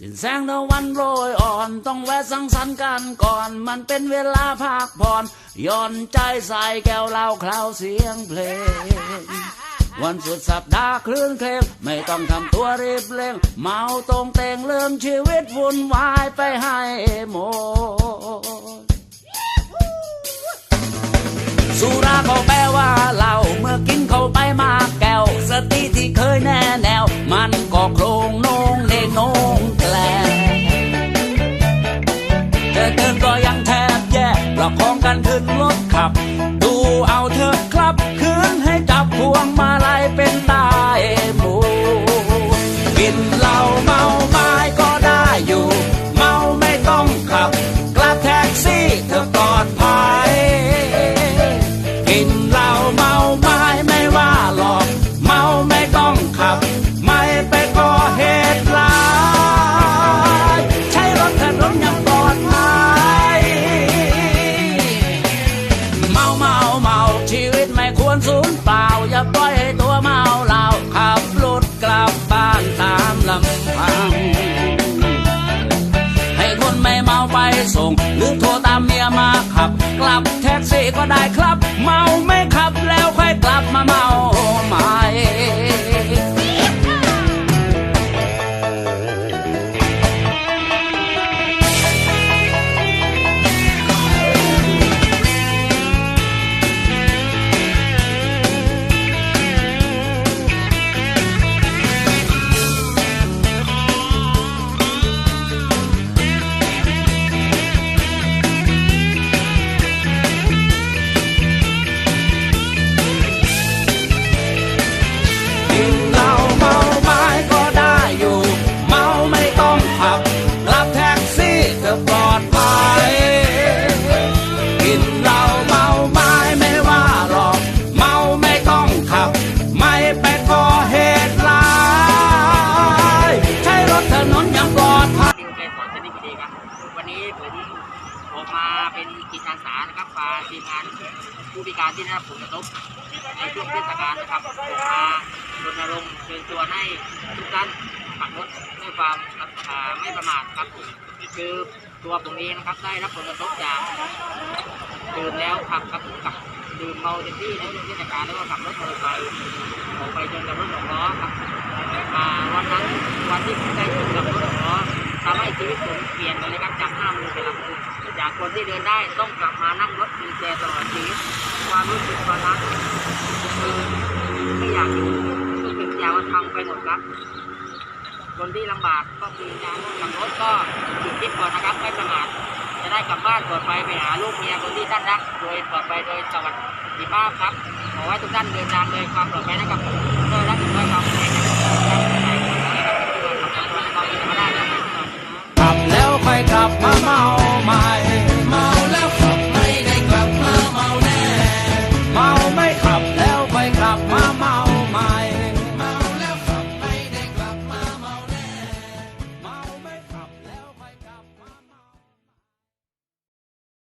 สิ้นแสงตะวันโรยอ่อนต้องแวะสังสรรค์กันก่อน มันเป็นเวลาพักผ่อนย่อนใจใส่แก้วเหล้าคลาวเสียงเพลง วันสุดสัปดาห์คลื่นเคลงไม่ต้องทำตัวรีบเร่งเมาตรงเตงเริ่มชีวิตวุ่นวายไปให้หมดสุราเขาแปลว่าเหล้าเมื่อกินเข้าไปมากแก้ว สติที่เคยแน่ กันขึ้นรถขับ ขับ กลับแท็กซี่ก็ได้ครับ เมาไม่ขับแล้วค่อยกลับมาเมา มาเป็นกิจอาสานะครับพาทีมงานผู้พิการที่ได้รับผลกระทบในช่วงเทศกาลนะครับผมมารณรงค์เชิญชวนให้ทุกท่านขับรถด้วยความอ่าไม่ประมาทครับคือตัวผมเองนะครับได้รับผลกระทบจากดื่มแล้วขับครับผมขับดื่มเมาเต็มที่ในช่วงเทศกาลแล้วก็ขับรถมอเตอร์ไซค์ออกไปจนกับรถหกล้อครับอ่าวันนั้นวันที่ผมได้ชนกับรถหกล้อทำให้ชีวิตผมเปลี่ยนไปเลยครับจากหน้ามือไปหลังมือ จากคนที่เดินได้ต้องกลับมานั่งรถมีแจตลอดชีวิตความรู้สึกตอนนั้นคือไม่อยากอยู่ทุกสิ่งทุกอยางมันพังไปหมดครับคนที่ลำบากก็คือการขับรถก็หยุดคิดก่อนนะครับไม่ประมาทจะได้กลับบ้านปลอดภัยไปหาลูกเมียคนที่ท่านรัก โดยปลอดภัยโดยสวัสดิภาพครับขอให้ทุกท่านเดินทางโดยความปลอดภัยนะครับด้วยรักด้วยความแข็งแรงครับขับแล้วค่อยกลับมาเมาใหม่